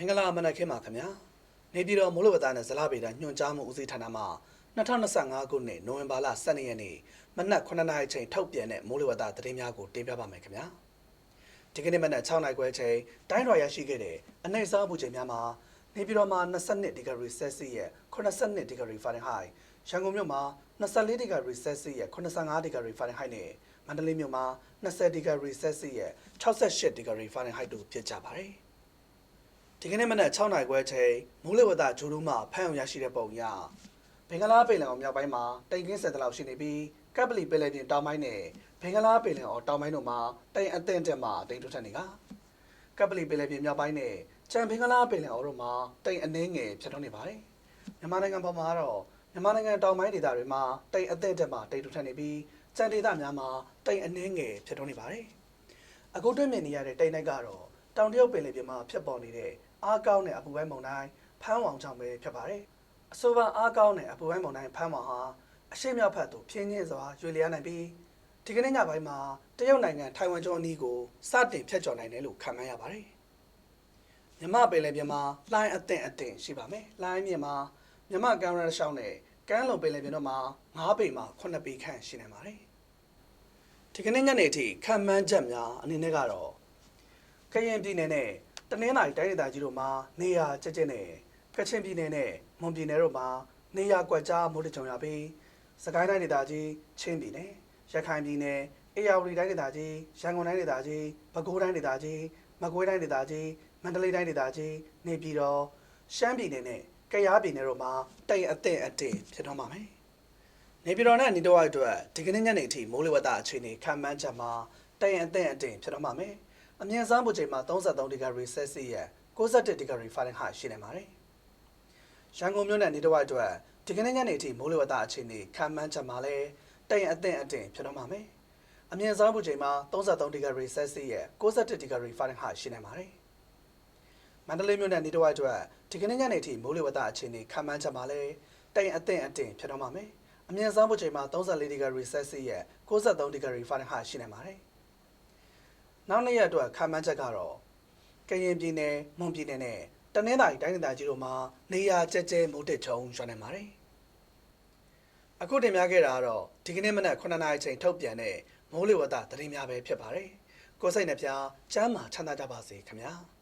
မင်္ဂလာမနက်ခင်းပါခင်ဗျာနေပြည်တော်မိုးလေဝသနဲ့ဇလဗေဒညွှန်ကြားမှုဦးစီးဌာနမှ2025ခုနှစ်နိုဝင်ဘာလ12ရက်နေ့မနက်9:00နာရီချိန်ထုတ်ပြန်တဲ့မိုးလေဝသသတင်းများကိုတင်ပြပါမယ်ခင်ဗျာဒီကနေ့မနက်6:00နာရီခွဲချိန်တိုင်းတော်ရရှိခဲ့တဲ့အနိုင်စားမှုချိန်များမှာနေပြည်တော်မှာ22ဒီဂရီဆယ်စီယပ်82ဒီဂရီဖာရင်ဟိုက်ရန်ကုန်မြို့မှာ24ဒီဂရီဆယ်စီယပ်85ဒီဂရီဖာရင်ဟိုက်နဲ့မန္တလေးမြို့မှာ20ဒီဂရီဆယ်စီယပ်68ဒီဂရီဖာရင်ဟိုက်တို့ဖြစ်ကြပါတယ်။ ဒီကနေ့မနက်6နာရီခွဲချိန်မိုးလေဝသဂျိုးတို့မှဖမ်းအောင်ရရှိတဲ့ပုံရဘင်္ဂလားပင်လယ်အော်မြောက်ပိုင်းမှာတိမ်ကင်းဆယ်တလောက်ရှိနေပြီးကပ်ပလီပင်လယ်ပြင်တောင်ပိုင်းနဲ့ဘင်္ဂလားပင်လယ်အော်တောင်ပိုင်းတို့မှာတိမ်အသင့်တက်မှတိမ်ထွတ်ထက်နေကကပ်ပလီပင်လယ်ပြင်မြောက်ပိုင်းနဲ့ချန်ဘင်္ဂလားပင်လယ်အော်တို့မှာတိမ်အနှင်းငယ်ဖြစ်ထွန်းနေပါတယ်မြန်မာနိုင်ငံပေါ်မှာတော့မြန်မာနိုင်ငံတောင်ပိုင်းဒေသတွေမှာတိမ်အသင့်တက်မှတိမ်ထွတ်ထက်နေပြီးချန်ဒေသများမှာတိမ်အနှင်းငယ်ဖြစ်ထွန်းနေပါတယ်အခုတွေ့မြင်နေရတဲ့တိမ်တိုက်ကတော့တောင်တရုတ်ပင်လယ်ပြင်မှာဖြစ်ပေါ်နေတဲ့ အားကောင်းတဲ့အပူပိုင်းမုန်တိုင်းဖမ်းဝောင်ကြောင့်ပဲဖြစ်ပါတယ်။အဆိုပါအားကောင်းတဲ့အပူပိုင်းမုန်တိုင်းဖမ်းဝောင်ဟာအရှိမြောက်ဘက်သို့ဖြင်းညင်းစွာရွေ့လျားနိုင်ပြီးဒီကနေ့ညပိုင်းမှာတရုတ်နိုင်ငံထိုင်ဝမ်ကျွန်းအနီးကိုစတင်ဖြတ်ကျော်နိုင်တယ်လို့ခန့်မှန်းရပါတယ်။မြမပင်လယ်ပြင်မှာလှိုင်းအသင့်အင့်ရှိပါမယ်။လှိုင်းမြင့်မှာမြမကမ်းရရှောင်းနဲ့ကမ်းလုံပင်လယ်ပြင်တို့မှာ9ပေမှ9ပေခန့်ရှိနိုင်ပါတယ်။ဒီကနေ့ညနေအထိခံမှန်းချက်များအနေနဲ့ကတော့ကရင်ပြည်နယ်နဲ့ တနင်္သာရီတိုင်းဒေသကြီးတို့မှာနေရာကျကျနဲ့ကချင်ပြည်နယ်နဲ့မွန်ပြည်နယ်တို့မှာနေရာကွက်ကြားမိုးတကြုံရပြီးစကိုင်းတိုင်းဒေသကြီးချင်းပြည်နယ်ရခိုင်ပြည်နယ်အေရဝတီတိုင်းဒေသကြီးရန်ကုန်တိုင်းဒေသကြီးပဲခူးတိုင်းဒေသကြီးမကွေးတိုင်းဒေသကြီးမန္တလေးတိုင်းဒေသကြီးနေပြည်တော်ရှမ်းပြည်နယ်နဲ့ကယားပြည်နယ်တို့မှာတိမ်အသင့်အတင့်ဖြစ်တော့မှာမယ်နေပြည်တော်နဲ့နေတော့အတွက်ဒီကနေ့ညနေအထိမိုးလေဝသအခြေအနေခံမှန်းချက်မှာတရင်အသင့်အတင်ဖြစ်တော့မှာမယ်။ အမြင့်ဆုံးပူချိန်မှာ33ဒီဂရီဆယ်စီယပ်61ဒီဂရီဖာရင်ဟိုက်ရှိနေပါတယ်။ရန်ကုန်မြို့နဲ့နေတော့အတွက်ဒီကနေ့ညနေအထိမိုးလေဝသအခြေအနေခံမှန်းချက်မှာလည်းတရင်အသင့်အတင်ဖြစ်တော့မှာမယ်။အမြင့်ဆုံးပူချိန်မှာ33ဒီဂရီဆယ်စီယပ်61ဒီဂရီဖာရင်ဟိုက်ရှိနေပါတယ်။မန္တလေးမြို့နဲ့နေတော့အတွက်ဒီကနေ့ညနေထိမိုးလေဝသအခြေအနေခံမှန်းချက်မှာလည်းတိမ်အသင့်အတင်ဖြစ်တော့မှာမယ်။အမြင့်ဆုံးပူချိန်မှာ34ဒီဂရီဆယ်စီယပ်63ဒီဂရီဖာရင်ဟိုက်ရှိနေပါတယ်။ နောက်နေ့ရက်အတွက်ခံမှန်းချက်ကတော့ကရင်ပြည်နယ်၊မွန်ပြည်နယ်နဲ့တနင်္သာရီတိုင်းဒေသကြီးတို့မှာနေရာကျကျမိုးတက်ချုံရွှနေပါတယ်။အခုတင်ပြခဲ့တာကတော့ဒီကနေ့မနက်9:00နာရီချိန်ထုတ်ပြန်တဲ့မိုးလေဝသသတင်းများပဲဖြစ်ပါတယ်။ကိုယ်စိတ်နှပြချမ်းမာချမ်းသာကြပါစေခင်ဗျာ။